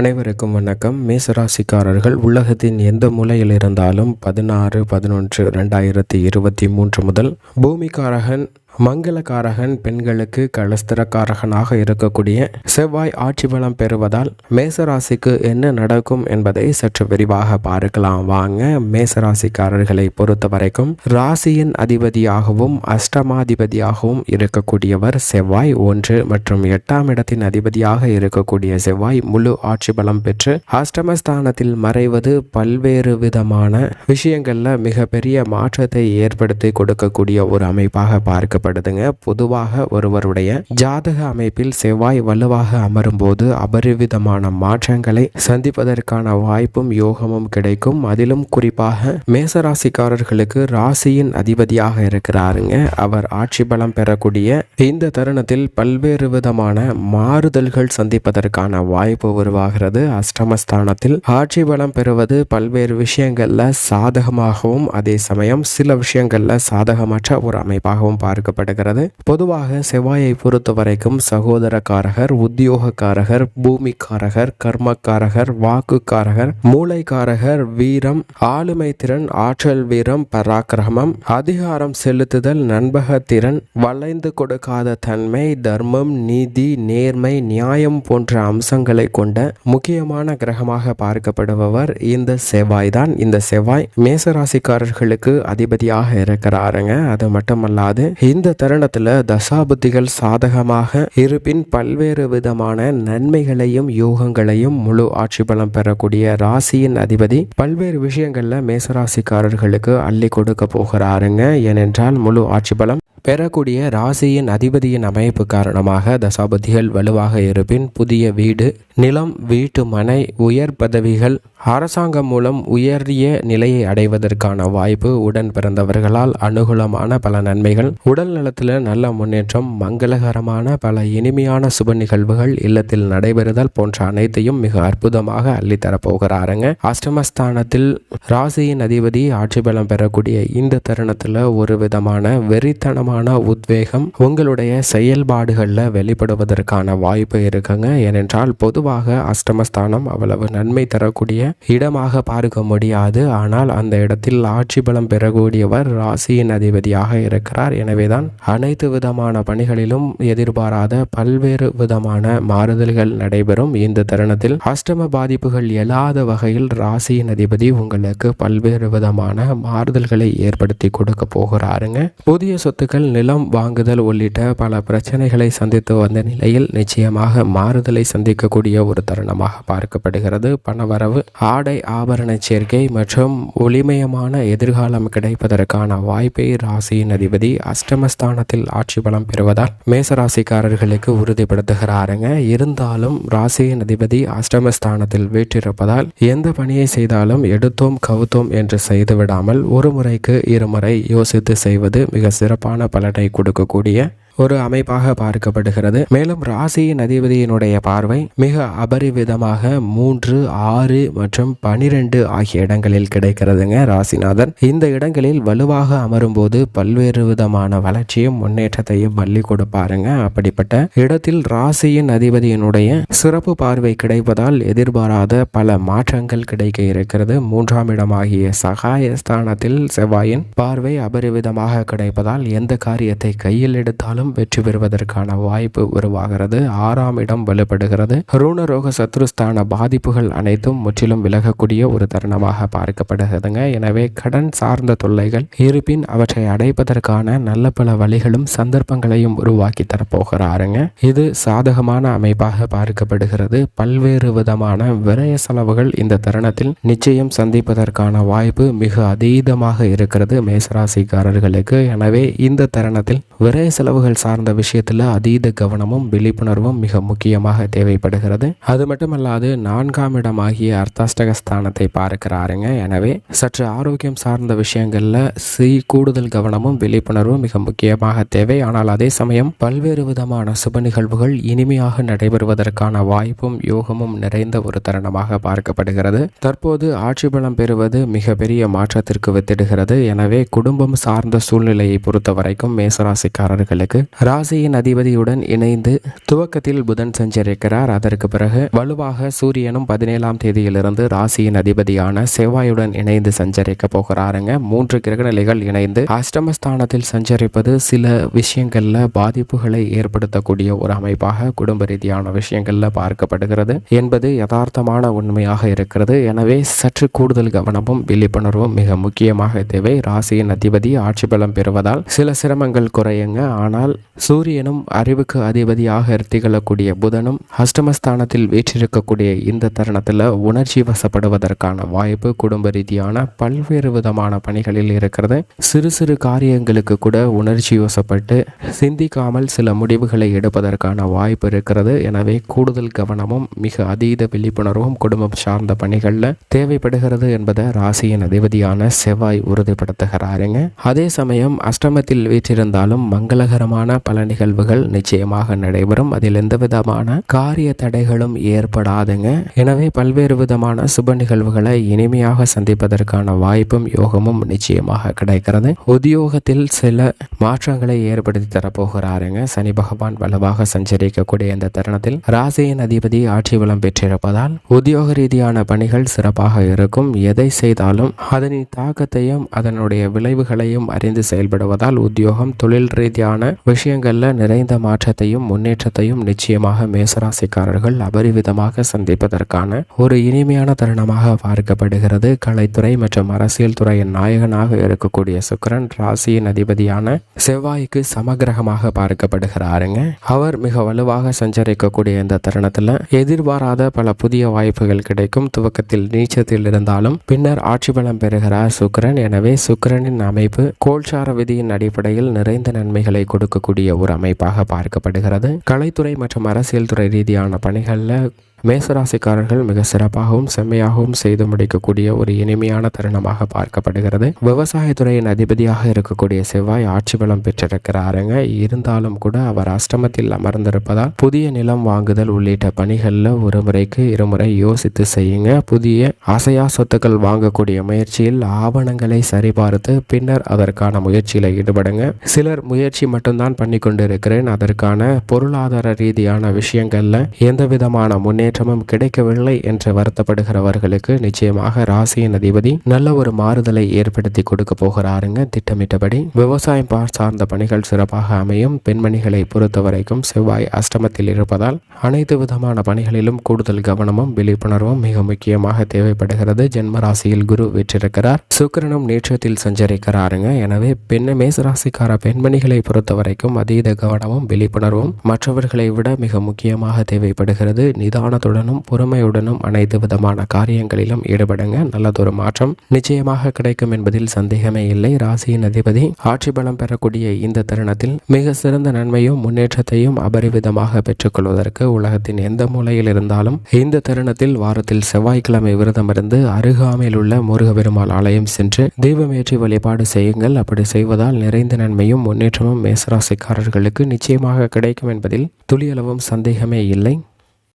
அனைவருக்கும் வணக்கம். மேசராசிக்காரர்கள் உலகத்தின் எந்த மூலையில் இருந்தாலும் பதினாறு பதினொன்று ரெண்டாயிரத்தி இருபத்தி மூன்று முதல் பூமிக்காரகன் மங்களக்காரகன் பெண்களுக்கு கலஸ்திரக்காரகனாக இருக்கக்கூடிய செவ்வாய் ஆட்சி பலம் பெறுவதால் மேசராசிக்கு என்ன நடக்கும் என்பதை சற்று விரிவாக பார்க்கலாம். வாங்க மேசராசிக்காரர்களை பொறுத்த வரைக்கும் ராசியின் அதிபதியாகவும் அஷ்டமாதிபதியாகவும் இருக்கக்கூடியவர் செவ்வாய் ஒன்று மற்றும் எட்டாம் இடத்தின் அதிபதியாக இருக்கக்கூடிய செவ்வாய் முழு ஆட்சி பலம் பெற்று அஷ்டமஸ்தானத்தில் மறைவது பல்வேறு விதமான விஷயங்கள்ல மிகப்பெரிய மாற்றத்தை ஏற்படுத்தி கொடுக்கக்கூடிய ஒரு அமைப்பாக பார்க்கப்படும் சொல்லப்படுதுங்க பொதுவாக ஒருவருடைய ஜாதக அமைப்பில் செவ்வாய் வலுவாக அமரும் போது அபரிவிதமான மாற்றங்களை சந்திப்பதற்கான வாய்ப்பும் யோகமும் கிடைக்கும். அதிலும் குறிப்பாக மேசராசிக்காரர்களுக்கு ராசியின் அதிபதியாக இருக்கிறாருங்க. அவர் ஆட்சி பலம் பெறக்கூடிய இந்த தருணத்தில் பல்வேறு விதமான மாறுதல்கள் சந்திப்பதற்கான வாய்ப்பு உருவாகிறது. அஷ்டமஸ்தானத்தில் ஆட்சி பலம் பெறுவது பல்வேறு விஷயங்கள்ல சாதகமாகவும் அதே சமயம் சில விஷயங்கள்ல சாதகமற்ற ஒரு அமைப்பாகவும் பார்க்க பார்க்கப்படுகிறது பொதுவாக செவ்வாயை பொறுத்த வரைக்கும் சகோதரக்காரகர் உத்தியோகக்காரகர் பூமிக்காரகர் கர்மக்காரகர் வாக்குக்காரகர் மூளைக்காரகர் வீரம் ஆளுமை திறன் ஆற்றல் வீரம் பராக்கிரமம் அதிகாரம் செலுத்துதல் நண்பகத்திறன் வளைந்து கொடுக்காத தன்மை தர்மம் நீதி நேர்மை நியாயம் போன்ற அம்சங்களை கொண்ட முக்கியமான கிரகமாக பார்க்கப்படுபவர் இந்த செவ்வாய் தான் இந்த செவ்வாய் மேசராசிக்காரர்களுக்கு அதிபதியாக இருக்கிறாருங்க. அது மட்டுமல்லாது இந்த தருணத்தில் தசாபுத்திகள் சாதகமாக இருப்பின் பல்வேறு விதமான நன்மைகளையும் யோகங்களையும் முழு ஆட்சி பலம் பெறக்கூடிய ராசியின் அதிபதி பல்வேறு விஷயங்கள்ல மேசராசிக்காரர்களுக்கு அள்ளி கொடுக்க போகிறாருங்க. ஏனென்றால் முழு ஆட்சி பலம் பெறக்கூடிய ராசியின் அதிபதியின் அமைப்பு காரணமாக தசாபதிகள் வலுவாக இருப்பின் புதிய வீடு நிலம் வீட்டு மனை உயர் பதவிகள் அரசாங்கம் மூலம் உயரிய நிலையை அடைவதற்கான வாய்ப்பு உடன் பிறந்தவர்களால் அனுகூலமான பல நன்மைகள் உடல் நலத்தில் நல்ல முன்னேற்றம் மங்களகரமான பல இனிமையான சுப நிகழ்வுகள் இல்லத்தில் நடைபெறுதல் போன்ற அனைத்தையும் மிக அற்புதமாக அள்ளித்தரப்போகிறாருங்க. அஷ்டமஸ்தானத்தில் ராசியின் அதிபதி ஆட்சி பலம் பெறக்கூடிய இந்த தருணத்தில் ஒரு விதமான வெறித்தனமான விதமான உத்வேகம் உங்களுடைய செயல்பாடுகளில் வெளிப்படுவதற்கான வாய்ப்பு இருக்குங்க. ஏனென்றால் பொதுவாக அஷ்டமஸ்தானம் அவ்வளவு நன்மை தரக்கூடிய இடமாக பார்க்க முடியாது. ஆனால் அந்த இடத்தில் ஆட்சி பலம் பெறக்கூடியவர் ராசியின் அதிபதியாக இருக்கிறார். எனவேதான் அனைத்து விதமான பணிகளிலும் எதிர்பாராத பல்வேறு விதமான மாறுதல்கள் நடைபெறும். இந்த தருணத்தில் அஷ்டம பாதிப்புகள் எழாத வகையில் ராசியின் அதிபதி உங்களுக்கு பல்வேறு விதமான மாறுதல்களை ஏற்படுத்தி கொடுக்க போகிறாருங்க. புதிய சொத்துக்கள் வாங்குதல் நிலம் வாங்குதல் உள்ளிட்ட பல பிரச்சனைகளை சந்தித்து வந்த நிலையில் நிச்சயமாக மாறுதலை சந்திக்கக்கூடிய ஒரு தருணமாக பார்க்கப்படுகிறது. பணவரவு ஆடை ஆபரண சேர்க்கை மற்றும் ஒளிமயமான எதிர்காலம் கிடைப்பதற்கான வாய்ப்பை ராசியின் அதிபதி அஷ்டமஸ்தானத்தில் ஆட்சி பலம் பெறுவதால் மேசராசிக்காரர்களுக்கு உறுதிப்படுத்துகிறாருங்க. இருந்தாலும் ராசியின் அதிபதி அஷ்டமஸ்தானத்தில் வீற்றிருப்பதால் எந்த பணியை செய்தாலும் எடுத்தோம் கவுத்தோம் என்று செய்துவிடாமல் ஒரு முறைக்கு இருமுறை யோசித்து செய்வது மிக சிறப்பான பலனை கொடுக்கக்கூடிய ஒரு அமைப்பாக பார்க்கப்படுகிறது. மேலும் ராசியின் அதிபதியினுடைய பார்வை மிக அபரிவிதமாக மூன்று ஆறு மற்றும் பனிரெண்டு ஆகிய இடங்களில் கிடைக்கிறதுங்க ராசிநாதன். இந்த இடங்களில் வலுவாக அமரும் போது பல்வேறு விதமான வளர்ச்சியும் முன்னேற்றத்தையும் வள்ளி கொடுப்பாருங்க. அப்படிப்பட்ட இடத்தில் ராசியின் அதிபதியினுடைய சிறப்பு பார்வை கிடைப்பதால் எதிர்பாராத பல மாற்றங்கள் கிடைக்க இருக்கிறது. மூன்றாம் இடமாகிய சகாயஸ்தானத்தில் செவ்வாயின் பார்வை அபரிவிதமாக கிடைப்பதால் எந்த காரியத்தை கையில் எடுத்தாலும் வெற்றி பெறுவதற்கான வாய்ப்பு உருவாகிறது. ஆறாம் இடம் வலுப்படுகிறது ரூணரோக சத்ருஸ்தான பாதிப்புகள் அனைத்தும் முற்றிலும் விலகக்கூடிய ஒரு தருணமாக பார்க்கப்படுகிறதுங்க. எனவே கடன் சார்ந்த தொல்லைகள் இருப்பின் அவற்றை அடைப்பதற்கான நல்ல பல வழிகளும் சந்தர்ப்பங்களையும் உருவாக்கி தரப்போகிறாருங்க. இது சாதகமான அமைப்பாக பார்க்கப்படுகிறது. பல்வேறு விதமான விரய செலவுகள் இந்த தருணத்தில் நிச்சயம் சந்திப்பதற்கான வாய்ப்பு மிக அதீதமாக இருக்கிறது மேசராசிக்காரர்களுக்கு. எனவே இந்த தருணத்தில் விரய செலவுகள் சார்ந்த விஷயத்தில் அதீத கவனமும் விழிப்புணர்வும் மிக முக்கியமாக தேவைப்படுகிறது. அது மட்டுமல்லாது நான்காம் இடமாகிய அர்த்தாஷ்டகஸ்தானத்தை பார்க்கிறாருங்க. எனவே சற்று ஆரோக்கியம் சார்ந்த விஷயங்களில் சி கூடுதல் கவனமும் விழிப்புணர்வும் மிக முக்கியமாக தேவை. ஆனால் அதே சமயம் பல்வேறு விதமான சுப நிகழ்வுகள் இனிமையாக நடைபெறுவதற்கான வாய்ப்பும் யோகமும் நிறைந்த ஒரு தருணமாக பார்க்கப்படுகிறது. தற்போது ஆட்சி பலம் பெறுவது மிகப்பெரிய மாற்றத்திற்கு வித்திடுகிறது. எனவே குடும்பம் சார்ந்த சூழ்நிலையை பொறுத்த வரைக்கும் மேசராசிக்காரர்களுக்கு ராசியின் அதிபதியுடன் இணைந்து துவக்கத்தில் புதன் சஞ்சரிக்கிறார். அதற்கு பிறகு வலுவாக சூரியனும் பதினேழாம் தேதியிலிருந்து ராசியின் அதிபதியான செவ்வாயுடன் இணைந்து சஞ்சரிக்க போகிறாருங்க. மூன்று கிரகநிலைகள் இணைந்து அஷ்டமஸ்தானத்தில் சஞ்சரிப்பது சில விஷயங்கள்ல பாதிப்புகளை ஏற்படுத்தக்கூடிய ஒரு அமைப்பாக குடும்ப ரீதியான விஷயங்கள்ல பார்க்கப்படுகிறது. என்பது யதார்த்தமான உண்மையாக இருக்கிறது. எனவே சற்று கூடுதல் கவனமும் விழிப்புணர்வும் மிக முக்கியமாக தேவை. ராசியின் அதிபதி ஆட்சி பலம் பெறுவதால் சில சிரமங்கள் குறையுங்க. ஆனால் சூரியனும் அறிவுக்கு அதிபதியாக திகழக்கூடிய புதனும் அஷ்டமஸ்தானத்தில் வீற்றிருக்கக்கூடிய இந்த தருணத்தில் உணர்ச்சி வசப்படுவதற்கான வாய்ப்பு குடும்ப ரீதியான பல்வேறு விதமான பணிகளில் இருக்கிறது. சிறு சிறு காரியங்களுக்கு கூட உணர்ச்சி வசப்பட்டு சிந்திக்காமல் சில முடிவுகளை எடுப்பதற்கான வாய்ப்பு இருக்கிறது. எனவே கூடுதல் கவனமும் மிக அதீத விழிப்புணர்வும் குடும்பம் சார்ந்த பணிகளில் தேவைப்படுகிறது என்பதை ராசியின் அதிபதியான செவ்வாய் உறுதிப்படுத்துகிறாருங்க. அதே சமயம் அஷ்டமத்தில் வீற்றிருந்தாலும் மங்களகரமான பல நிகழ்வுகள் நிச்சயமாக நடைபெறும். அதில் எந்த விதமான காரிய தடைகளும் ஏற்படாதுங்க. எனவே பல்வேறு விதமான சுப நிகழ்வுகளை இனிமையாக சந்திப்பதற்கான வாய்ப்பும் யோகமும் நிச்சயமாக கிடைக்கிறது. உத்தியோகத்தில் சில மாற்றங்களை ஏற்படுத்தி தரப்போகிறாருங்க. சனி பகவான் வலுவாக சஞ்சரிக்கக்கூடிய இந்த தருணத்தில் ராசியின் அதிபதி ஆட்சி வளம் பெற்றிருப்பதால் உத்தியோக ரீதியான பணிகள் சிறப்பாக இருக்கும். எதை செய்தாலும் அதனின் தாக்கத்தையும் அதனுடைய விளைவுகளையும் அறிந்து செயல்படுவதால் உத்தியோகம் தொழில் ரீதியான விஷயங்களில் நிறைந்த மாற்றத்தையும் முன்னேற்றத்தையும் நிச்சயமாக மேசராசிக்காரர்கள் அபரிவிதமாக சந்திப்பதற்கான ஒரு இனிமையான தருணமாக பார்க்கப்படுகிறது. கலைத்துறை மற்றும் அரசியல் துறையின் நாயகனாக இருக்கக்கூடிய சுக்கரன் ராசியின் அதிபதியான செவ்வாய்க்கு சமகிரகமாக பார்க்கப்படுகிறாருங்க. அவர் மிக வலுவாக சஞ்சரிக்கக்கூடிய இந்த தருணத்தில் எதிர்பாராத பல புதிய வாய்ப்புகள் கிடைக்கும். துவக்கத்தில் நீச்சத்தில் இருந்தாலும் பின்னர் ஆட்சி பலம் பெறுகிறார் சுக்கிரன். எனவே சுக்கிரனின் அமைப்பு கோல்சார விதியின் அடிப்படையில் நிறைந்த நன்மைகளை கொடுக்கக்கூடிய ஒரு அமைப்பாக பார்க்கப்படுகிறது. கலைத்துறை மற்றும் அரசியல் துறை ரீதியான பணிகளில் மேசராசிக்காரர்கள் மிக சிறப்பாகவும் செம்மையாகவும் செய்து முடிக்கக்கூடிய ஒரு இனிமையான தருணமாக பார்க்கப்படுகிறது. விவசாயத்துறையின் அதிபதியாக இருக்கக்கூடிய செவ்வாய் ஆட்சி பலம் பெற்றிருக்கிறாருங்க. இருந்தாலும் கூட அவர் அஷ்டமத்தில் அமர்ந்திருப்பதால் புதிய நிலம் வாங்குதல் உள்ளிட்ட பணிகளில் ஒரு முறைக்கு இருமுறை யோசித்து செய்யுங்க. புதிய அசையா சொத்துக்கள் வாங்கக்கூடிய முயற்சியில் ஆவணங்களை சரிபார்த்து பின்னர் அதற்கான முயற்சியில் ஈடுபடுங்க. சிலர் முயற்சி மட்டும்தான் பண்ணி கொண்டிருக்கிறேன் அதற்கான பொருளாதார ரீதியான விஷயங்கள்ல எந்த விதமான முன்னேற்றமும் கிடைக்கவில்லை என்று வருத்தப்படுகிறவர்களுக்கு நிச்சயமாக ராசியின் அதிபதி நல்ல ஒரு மாறுதலை ஏற்படுத்தி கொடுக்க போகிறாருங்க. திட்டமிட்டபடி விவசாயம் சார்ந்த பணிகள் சிறப்பாக அமையும். பெண்மணிகளை பொறுத்தவரைக்கும் செவ்வாய் அஷ்டமத்தில் இருப்பதால் அனைத்து விதமான பணிகளிலும் கூடுதல் கவனமும் விழிப்புணர்வும் மிக முக்கியமாக தேவைப்படுகிறது. ஜென்ம ராசியில் குரு வெற்றிருக்கிறார். சுக்கிரனும் நேற்றத்தில் சஞ்சரிக்கிறாருங்க. எனவே பெண்ண மேசராசிக்கார பெண்மணிகளை பொறுத்தவரைக்கும் அதீத கவனமும் விழிப்புணர்வும் மற்றவர்களை விட மிக முக்கியமாக தேவைப்படுகிறது. நிதானத்துடனும் பொறுமையுடனும் அனைத்து விதமான காரியங்களிலும் ஈடுபடுங்க. நல்லதொரு மாற்றம் நிச்சயமாக கிடைக்கும் என்பதில் சந்தேகமே இல்லை. ராசியின் அதிபதி ஆட்சி பலம் பெறக்கூடிய இந்த தருணத்தில் மிக சிறந்த நன்மையும் முன்னேற்றத்தையும் அபரிவிதமாக பெற்றுக்கொள்வதற்கு உலகத்தின் எந்த மூலையில் இருந்தாலும் இந்த தருணத்தில் வாரத்தில் செவ்வாய்க்கிழமை விரதமிருந்து அருகாமையில் உள்ள முருகபெருமாள் ஆலயம் சென்று தெய்வமேற்றி வழிபாடு செய்யுங்கள். அப்படி செய்வதால் நிறைந்த நன்மையும் முன்னேற்றமும் மேசராசிக்காரர்களுக்கு நிச்சயமாக கிடைக்கும் என்பதில் துளியளவும் சந்தேகமே இல்லை.